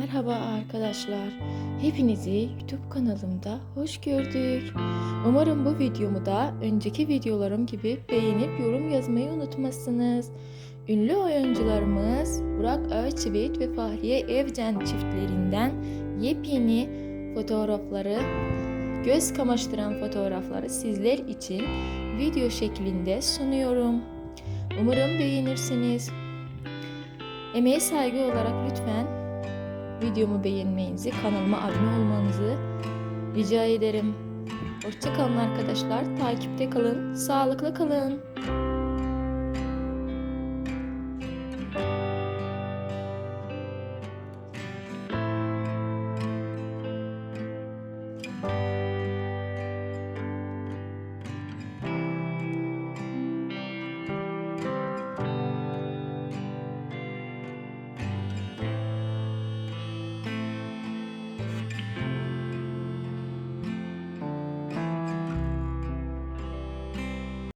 Merhaba arkadaşlar. Hepinizi YouTube kanalımda hoş gördük. Umarım bu videomu da önceki videolarım gibi beğenip yorum yazmayı unutmazsınız. Ünlü oyuncularımız Burak Özçivit ve Fahriye Evcen çiftlerinden yepyeni fotoğrafları, göz kamaştıran fotoğrafları sizler için video şeklinde sunuyorum. Umarım beğenirsiniz. Emeğe saygı olarak lütfen videomu beğenmenizi, kanalıma abone olmanızı rica ederim. Hoşçakalın arkadaşlar. Takipte kalın. Sağlıklı kalın.